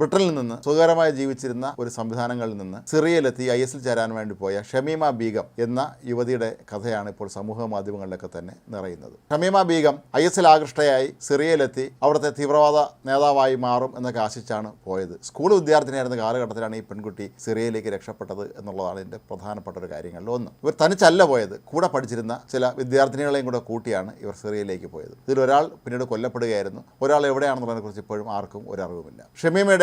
ബ്രിട്ടനിൽ നിന്ന് സുഖകരമായി ജീവിച്ചിരുന്ന ഒരു സംവിധാനങ്ങളിൽ നിന്ന് സിറിയയിലെത്തി ഐ എസിൽ ചേരാൻ വേണ്ടി പോയ ഷമീമ ബീഗം എന്ന യുവതിയുടെ കഥയാണ് ഇപ്പോൾ സമൂഹ മാധ്യമങ്ങളിലൊക്കെ തന്നെ നിറയുന്നത്. ഷമീമ ബീഗം ഐ എസിൽ ആകൃഷ്ടയായി സിറിയയിലെത്തി അവിടുത്തെ തീവ്രവാദ നേതാവായി മാറും എന്നൊക്കെ ആശിച്ചാണ് പോയത്. സ്കൂൾ വിദ്യാർത്ഥിനിയായിരുന്ന കാലഘട്ടത്തിലാണ് ഈ പെൺകുട്ടി സിറിയയിലേക്ക് രക്ഷപ്പെട്ടത് എന്നുള്ളതാണ് ഇതിന്റെ പ്രധാനപ്പെട്ട ഒരു കാര്യങ്ങളിൽ ഒന്ന്. ഇവർ തനിച്ചല്ല പോയത് കൂടെ പഠിച്ചിരുന്ന ചില വിദ്യാർത്ഥിനികളെയും കൂടെ കൂട്ടിയാണ് ഇവർ സിറിയയിലേക്ക് പോയത്. ഇതിൽ ഒരാൾ പിന്നീട് കൊല്ലപ്പെടുകയായിരുന്നു. ഒരാൾ എവിടെയാണെന്നുള്ളതിനെക്കുറിച്ച് ഇപ്പോഴും ആർക്കും ഒരു അറിവുമില്ല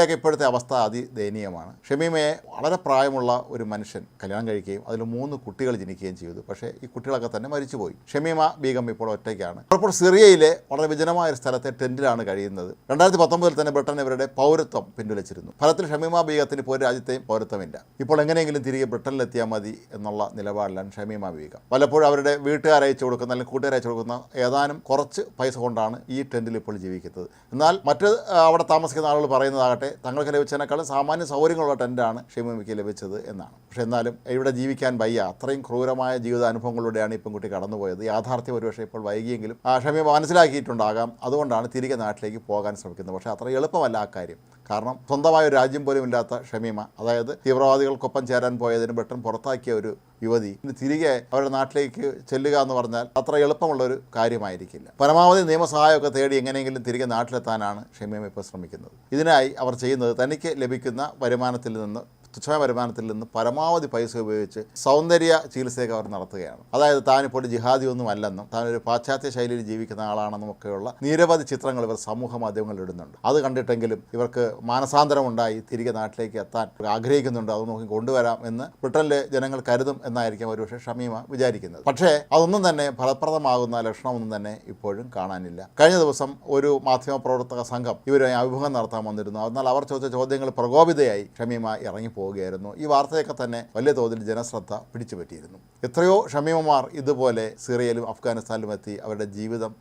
ഷമീമയുടെയൊക്കെ ഇപ്പോഴത്തെ അവസ്ഥ അതിദയനീയമാണ്. ഷമീമയെ വളരെ പ്രായമുള്ള ഒരു മനുഷ്യൻ കല്യാണം കഴിക്കുകയും അതിൽ മൂന്ന് കുട്ടികൾ ജനിക്കുകയും ചെയ്തു. പക്ഷേ ഈ കുട്ടികളൊക്കെ തന്നെ മരിച്ചുപോയി. ഷമീമ ബീഗം ഇപ്പോൾ ഒറ്റയ്ക്കാണ്. അപ്പോൾ സിറിയയിലെ വളരെ വിജനമായ ഒരു സ്ഥലത്തെ ടെന്റിലാണ് കഴിയുന്നത്. രണ്ടായിരത്തി പത്തൊമ്പതിൽ തന്നെ ബ്രിട്ടൻ ഇവരുടെ പൗരത്വം പിൻവലിച്ചിരുന്നു. ഫലത്തിൽ ഷമീമ ബീഗത്തിന് ഇപ്പോൾ രാജ്യത്തെയും പൗരത്വമില്ല. ഇപ്പോൾ എങ്ങനെയെങ്കിലും തിരികെ ബ്രിട്ടനിലെത്തിയാൽ മതി എന്നുള്ള നിലപാടിലാണ് ഷമീമ ബീഗം. പലപ്പോഴും അവരുടെ വീട്ടുകാർ അയച്ചു കൊടുക്കുന്ന അല്ലെങ്കിൽ കൂട്ടുകാർ അയച്ചു കൊടുക്കുന്ന ഏതാനും കുറച്ച് പൈസ കൊണ്ടാണ് ഈ ടെന്റിൽ ഇപ്പോൾ ജീവിക്കുന്നത്. എന്നാൽ മറ്റ് അവിടെ താമസിക്കുന്ന ആളുകൾ പറയുന്നതാകട്ടെ തങ്ങൾക്ക് ലഭിച്ചതിനേക്കാളും സാമാന്യ സൗകര്യങ്ങളുള്ള ടെന്റാണ് ഷമീമയ്ക്ക് ലഭിച്ചത് എന്നാണ്. പക്ഷേ എന്നാലും ഇവിടെ ജീവിക്കാൻ വയ്യ. അത്രയും ക്രൂരമായ ജീവിതാനുഭവങ്ങളിലൂടെയാണ് ഈ പെൺകുട്ടി കടന്നുപോയത്. യാഥാർത്ഥ്യം ഒരുപക്ഷെ ഇപ്പോൾ വൈകിയെങ്കിലും ആ ക്ഷമ മനസ്സിലാക്കിയിട്ടുണ്ടാകാം. അതുകൊണ്ടാണ് തിരികെ നാട്ടിലേക്ക് പോകാൻ ശ്രമിക്കുന്നത്. പക്ഷേ അത്ര എളുപ്പമല്ല ആ കാര്യം. കാരണം സ്വന്തമായ ഒരു രാജ്യം പോലും ഇല്ലാത്ത ഷമീമ അതായത് തീവ്രവാദികൾക്കൊപ്പം ചേരാൻ പോയതിന് ബ്രിട്ടൻ പുറത്താക്കിയ ഒരു യുവതി തിരികെ അവരുടെ നാട്ടിലേക്ക് ചെല്ലുക എന്ന് പറഞ്ഞാൽ അത്ര എളുപ്പമുള്ള ഒരു കാര്യമായിരിക്കില്ല. പരമാവധി നിയമസഹായമൊക്കെ തേടി എങ്ങനെയെങ്കിലും തിരികെ നാട്ടിലെത്താനാണ് ഷമീം ഇപ്പോൾ ശ്രമിക്കുന്നത്. ഇതിനായി അവർ ചെയ്യുന്നത് തനിക്ക് ലഭിക്കുന്ന വരുമാനത്തിൽ നിന്ന് തുച്ഛമായ വരുമാനത്തിൽ നിന്ന് പരമാവധി പൈസ ഉപയോഗിച്ച് സൗന്ദര്യ ചികിത്സയൊക്കെ അവർ നടത്തുകയാണ്. അതായത് താനിപ്പോൾ ജിഹാദി ഒന്നും അല്ലെന്നും താനൊരു പാശ്ചാത്യ ശൈലിയിൽ ജീവിക്കുന്ന ആളാണെന്നും ഒക്കെയുള്ള നിരവധി ചിത്രങ്ങൾ ഇവർ സമൂഹ മാധ്യമങ്ങളിൽ ഇടുന്നുണ്ട്. അത് കണ്ടിട്ടെങ്കിലും ഇവർക്ക് മാനസാന്തരമുണ്ടായി തിരികെ നാട്ടിലേക്ക് എത്താൻ ആഗ്രഹിക്കുന്നുണ്ട്. അത് നോക്കി കൊണ്ടുവരാം എന്ന് ബ്രിട്ടനിലെ ജനങ്ങൾ കരുതും എന്നായിരിക്കും ഒരുപക്ഷെ ഷമീമ വിചാരിക്കുന്നത്. പക്ഷേ അതൊന്നും തന്നെ ഫലപ്രദമാകുന്ന ലക്ഷണമൊന്നും തന്നെ ഇപ്പോഴും കാണാനില്ല. കഴിഞ്ഞ ദിവസം ഒരു മാധ്യമ പ്രവർത്തക സംഘം ഇവരെ അഭിമുഖം നടത്താൻ വന്നിരുന്നു. എന്നാൽ അവർ ചോദിച്ച ചോദ്യങ്ങൾ പ്രകോപിതയായി ഷമീമ ഇറങ്ങി പോവുകയായിരുന്നു. ഈ വാർത്തയൊക്കെ തന്നെ വലിയ തോതിൽ ജനശ്രദ്ധ പിടിച്ചുപറ്റിയിരുന്നു. എത്രയോ ഷമീമമാർ ഇതുപോലെ സിറിയയിലും അഫ്ഗാനിസ്ഥാനിലും എത്തി അവരുടെ ജീവിതം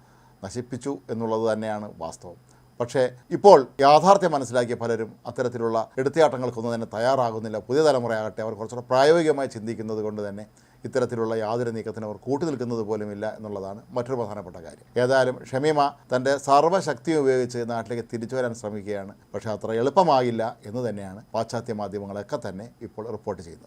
നശിപ്പിച്ചു എന്നുള്ളത് തന്നെയാണ് വാസ്തവം. പക്ഷേ ഇപ്പോൾ യാഥാർത്ഥ്യം മനസ്സിലാക്കിയ പലരും അത്തരത്തിലുള്ള എടുത്തിയാട്ടങ്ങൾക്കൊന്നും തന്നെ തയ്യാറാകുന്നില്ല. പുതിയ തലമുറയാകട്ടെ അവർ കുറച്ചുകൂടെ പ്രായോഗികമായി ചിന്തിക്കുന്നത് കൊണ്ട് തന്നെ ഇത്തരത്തിലുള്ള യാതൊരു നീക്കത്തിന് അവർ കൂട്ടുനിൽക്കുന്നത് പോലുമില്ല എന്നുള്ളതാണ് മറ്റൊരു പ്രധാനപ്പെട്ട കാര്യം. ഏതായാലും ഷമീമ തന്റെ സർവശക്തിയും ഉപയോഗിച്ച് നാട്ടിലേക്ക് തിരിച്ചു വരാൻ ശ്രമിക്കുകയാണ്. പക്ഷേ അത്ര എളുപ്പമാകില്ല എന്ന് തന്നെയാണ് പാശ്ചാത്യ മാധ്യമങ്ങളൊക്കെ തന്നെ ഇപ്പോൾ റിപ്പോർട്ട് ചെയ്യുന്നത്.